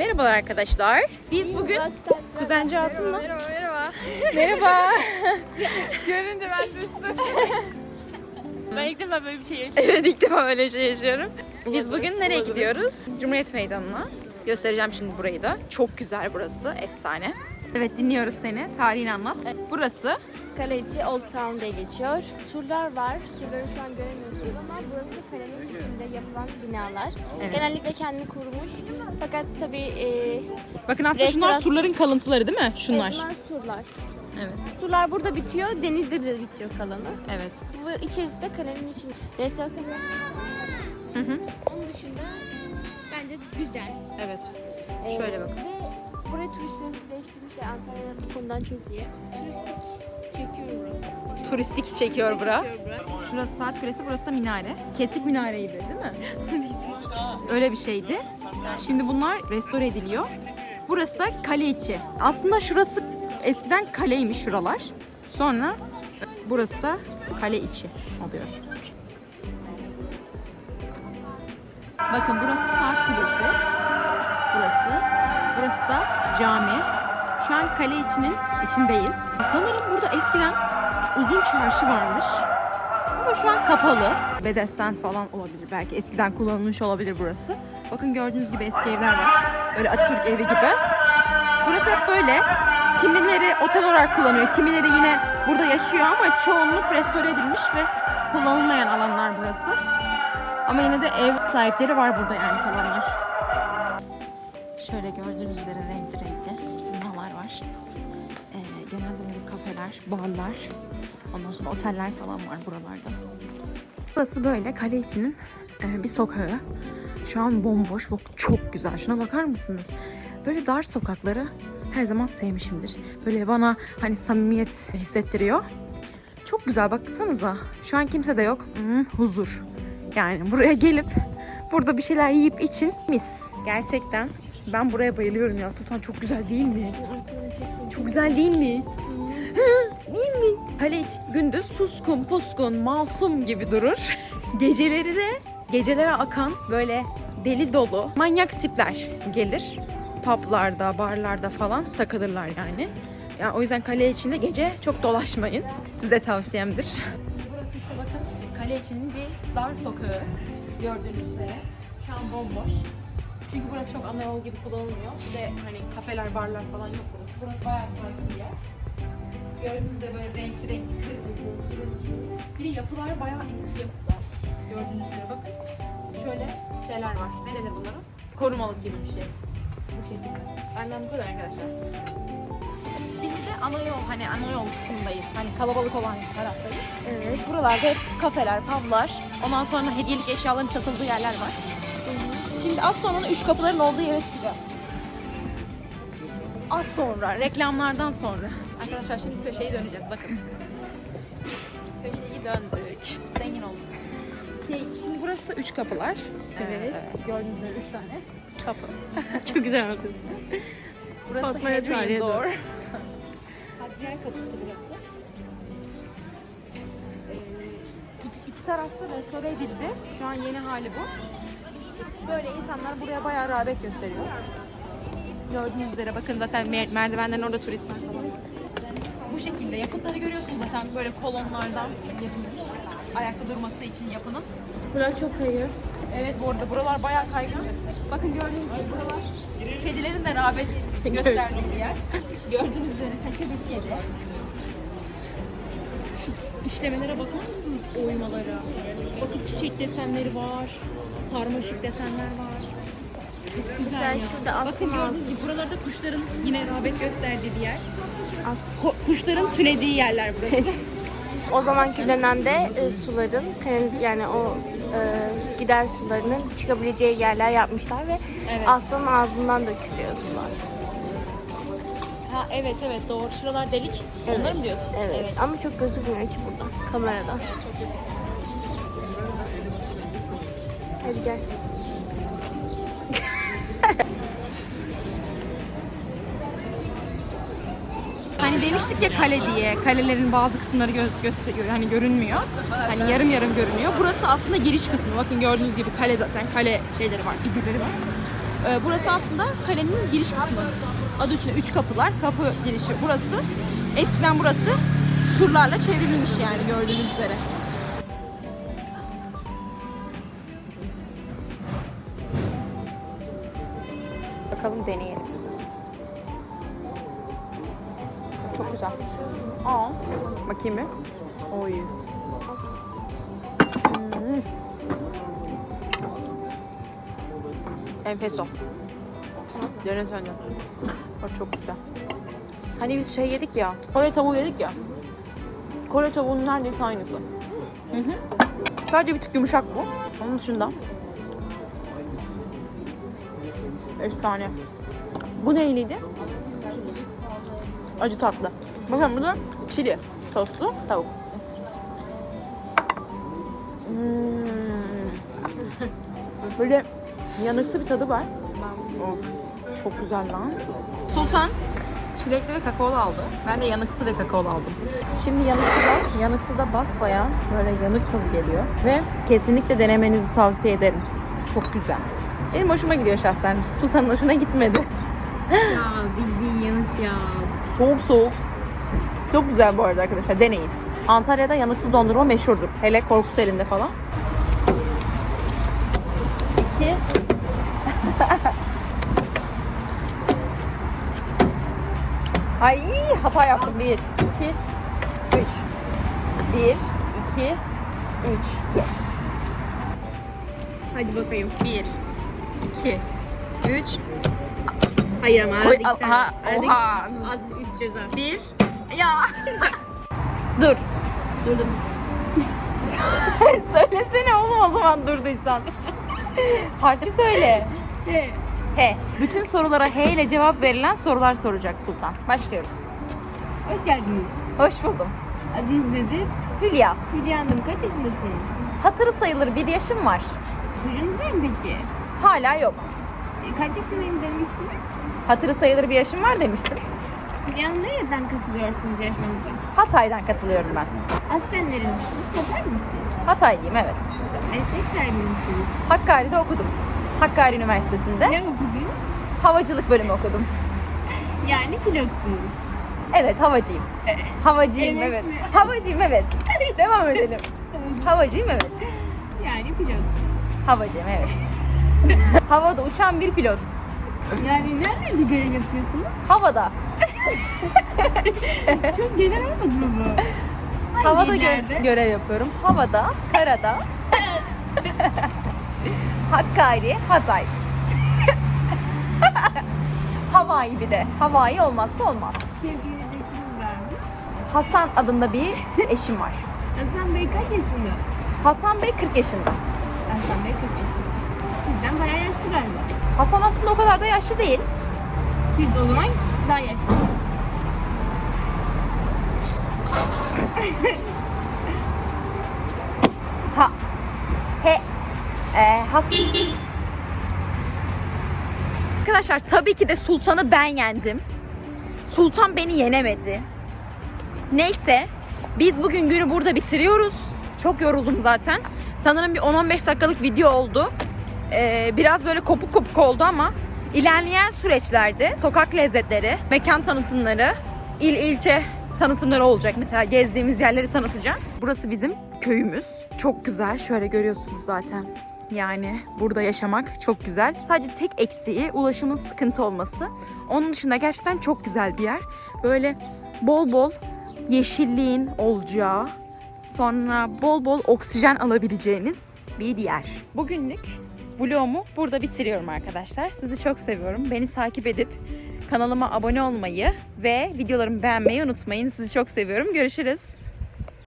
Merhabalar arkadaşlar. Biz bugün kuzenci Asım'la... Merhaba merhaba. Merhaba. Görünce ben de üstüne. ben ilk defa böyle bir şey yaşıyorum. evet ilk defa böyle şey yaşıyorum. Biz bugün nereye gidiyoruz? Cumhuriyet Meydanı'na. Göstereceğim şimdi burayı da. Çok güzel burası. Efsane. Evet dinliyoruz seni. Tarihini anlat. Burası Kale içi Old Town diye geçiyor. Surlar var. Surları şu an göremiyorsunuz ama burası kalenin içinde yapılan binalar. Evet. Genellikle kendini kurmuş. Fakat tabii e, Bakın aslında şunlar Restorasyon- surların kalıntıları değil mi? Şunlar. bunlar surlar. Evet. Surlar burada bitiyor, denizde de bitiyor kalanı. Evet. Bu içerisi de kalenin için. Restorasyon Hı hı. onun dışında bence güzel. Evet. Şöyle bakın. Ve burayı turistikleştirmiş. Yani Antalya bu konudan çok iyi. Turistik çekiyor burayı. Turistik çekiyor bura. Şurası saat kulesi, burası da minare. Kesik minareydi değil mi? Öyle bir şeydi. Şimdi bunlar restore ediliyor. Burası da kale içi. Aslında şurası eskiden kaleymiş şuralar. Sonra burası da kale içi oluyor. Bakın burası saat kulesi. Burası. Burası da cami. Şu an kale içinin içindeyiz. Sanırım burada eskiden uzun çarşı varmış. Ama şu an kapalı. Bedesten falan olabilir belki. Eskiden kullanılmış olabilir burası. Bakın gördüğünüz gibi eski evler var. Böyle Atatürk evi gibi. Burası hep böyle. Kimileri otel olarak kullanıyor, kimileri yine burada yaşıyor ama çoğunluk restore edilmiş ve kullanılmayan alanlar burası. Ama yine de ev sahipleri var burada yani kalanlar. Şöyle gördüğünüz üzere renkli renkli binalar var. Ee, genelde böyle kafeler, barlar, ondan sonra oteller falan var buralarda. Burası böyle kale içinin e, bir sokağı. Şu an bomboş çok güzel. Şuna bakar mısınız? Böyle dar sokakları her zaman sevmişimdir. Böyle bana hani samimiyet hissettiriyor. Çok güzel baksanıza. Şu an kimse de yok. Hmm, huzur. Yani buraya gelip burada bir şeyler yiyip için mis. Gerçekten ben buraya bayılıyorum ya. Sultan çok güzel değil mi? Çok güzel değil mi? Değil mi? Kale iç gündüz suskun, puskun, masum gibi durur. Geceleri de gecelere akan böyle deli dolu manyak tipler gelir. Publarda, barlarda falan takılırlar yani. Yani o yüzden kale içinde gece çok dolaşmayın. Size tavsiyemdir. Bakın kale içinin bir dar sokağı. Gördüğünüz üzere. Şu an bomboş. Çünkü burası çok ana yol gibi kullanılmıyor. Bir de hani kafeler, barlar falan yok burası. Burası bayağı sakin bir yer. Gördüğünüz üzere böyle renkli renkli kırmızı, turuncu. Bir de yapılar bayağı eski yapılar. Gördüğünüz üzere bakın. Şöyle şeyler var. Ne denir bunlara? Korumalık gibi bir şey. Bu şekilde. Benden bu kadar arkadaşlar. Şimdi de ana yol, hani ana yol kısmındayız. Hani kalabalık olan taraftayız. Evet. Buralarda hep kafeler, publar. Ondan sonra hediyelik eşyaların satıldığı yerler var. Şimdi az sonra üç kapıların olduğu yere çıkacağız. Az sonra, reklamlardan sonra. Arkadaşlar şimdi köşeyi döneceğiz bakın. Köşeyi döndük. Zengin olduk. Şey, şimdi burası üç kapılar. Evet. Ee, gördüğünüz gibi üç tane kapı. Çok güzel anlatıyorsun. Burası Fatma'ya Hadrian Door. Hadrian kapısı burası. Ee, iki, iki tarafta restore edildi. Şu an yeni hali bu. Böyle insanlar buraya bayağı rağbet gösteriyor. Gördüğünüz üzere bakın zaten mer- merdivenlerin orada turistler falan. Bu şekilde yapıtları görüyorsunuz zaten böyle kolonlardan yapılmış. Ayakta durması için yapının. Buralar çok kayıyor. Evet bu arada buralar bayağı kaygan. Bakın gördüğünüz gibi buralar kedilerin de rağbet gösterdiği bir yer. Gördüğünüz üzere şaşırdık kedi. Şu işlemelere bakar mısınız oymalara? Bakın çiçek desenleri var. Sarmaşık desenler var. Çok güzel ya. şurada Bakın gördüğünüz gibi buralarda kuşların yine rağbet gösterdiği bir yer. Ko- kuşların tünediği yerler burası. O zamanki dönemde e, suların, kanaliz yani o e, gider sularının çıkabileceği yerler yapmışlar ve Evet. aslanın ağzından dökülüyor sular. Ha evet evet doğru. Şuralar delik. Onları mı diyorsun? Evet. Ama çok gözükmüyor ki burada kameradan. Hadi gel. Hani demiştik ya kale diye. Kalelerin bazı kısımları gö- gösteriyor. Hani görünmüyor. Hani yarım yarım görünüyor. Burası aslında giriş kısmı. Bakın gördüğünüz gibi kale zaten. Kale şeyleri var, figürleri var. Ee, burası aslında kalenin giriş kısmı. Adı üstünde üç kapılar. Kapı girişi burası. Eskiden burası surlarla çevrilmiş yani gördüğünüz üzere. Bakalım deneyelim. Çok güzel. Aa, bakayım bir. Oy. Hmm. Enfeso. Döne söndü. Bak çok güzel. Hani biz şey yedik ya. Kore tavuğu yedik ya. Kore tavuğunun neredeyse aynısı. Hı hı. Sadece bir tık yumuşak bu. Onun dışında. Efsane. Bu neyliydi? Acı tatlı. Bakın bu da çili soslu tavuk. Hmm. Böyle yanıksı bir tadı var. Of, çok güzel lan. Sultan çilekli ve kakaolu aldı. Ben de yanıksı ve kakaolu aldım. Şimdi yanıksı da, yanıksı da basbayağı böyle yanık tadı geliyor. Ve kesinlikle denemenizi tavsiye ederim. Çok güzel. Benim hoşuma gidiyor şahsen. Sultan'ın hoşuna gitmedi. Ya bildiğin yanık ya. Soğuk soğuk. Çok güzel bu arada arkadaşlar. Deneyin. Antalya'da yanıksız dondurma meşhurdur. Hele Korkut elinde falan. İki. Ay hata yaptım. Bir, iki, üç. Bir, iki, üç. Yes. Hadi bakayım. Bir, iki, üç. Hayır ama Koy, hadi oha. At üç ceza. Bir. Ya. Dur. Durdum. Söylesene oğlum o zaman durduysan. Harfi söyle. Bütün sorulara H ile cevap verilen sorular soracak Sultan. Başlıyoruz. Hoş geldiniz. Hoş buldum. Adınız nedir? Hülya. Hülya Hanım kaç yaşındasınız? Hatırı sayılır bir yaşım var. Çocuğunuz var mı peki? Hala yok. E, kaç yaşındayım demiştiniz? Hatırı sayılır bir yaşım var demiştim. Hülya Hanım nereden katılıyorsunuz yarışmamıza? Hatay'dan katılıyorum ben. Aslen nerelisiniz? Satar mısınız? Hataylıyım evet. Meslek sahibi misiniz? Hakkari'de okudum. Hakkari Üniversitesi'nde Ne okudunuz? Havacılık bölümü okudum. Yani pilotsunuz. Evet havacıyım. Havacıyım Evet evet. Havacıyım evet. Devam edelim. Havacıyım evet. Yani pilotsunuz. Havacıyım evet. Havada uçan bir pilot. Yani nerede görev yapıyorsunuz? Havada. Çok genel olmadı mı bu? Hangi Havada gö- görev yapıyorum. Havada, karada. Hakkari, Hatay. Havai bir de. Havai olmazsa olmaz. Sevgiliniz eşiniz var mı? Hasan adında bir eşim var. Hasan Bey kaç yaşında? Hasan Bey 40 yaşında. Hasan Bey 40 yaşında. Sizden bayağı yaşlı galiba. Hasan aslında o kadar da yaşlı değil. Siz de o zaman daha yaşlısınız. Ha. He. Ee, has. Arkadaşlar tabii ki de Sultan'ı ben yendim. Sultan beni yenemedi. Neyse biz bugün günü burada bitiriyoruz. Çok yoruldum zaten. Sanırım bir 10-15 dakikalık video oldu. Ee, biraz böyle kopuk kopuk oldu ama ilerleyen süreçlerde sokak lezzetleri, mekan tanıtımları, il ilçe tanıtımları olacak. Mesela gezdiğimiz yerleri tanıtacağım. Burası bizim köyümüz. Çok güzel. Şöyle görüyorsunuz zaten. Yani burada yaşamak çok güzel. Sadece tek eksiği ulaşımın sıkıntı olması. Onun dışında gerçekten çok güzel bir yer. Böyle bol bol yeşilliğin olacağı, sonra bol bol oksijen alabileceğiniz bir yer. Bugünlük vlogumu burada bitiriyorum arkadaşlar. Sizi çok seviyorum. Beni takip edip kanalıma abone olmayı ve videolarımı beğenmeyi unutmayın. Sizi çok seviyorum. Görüşürüz.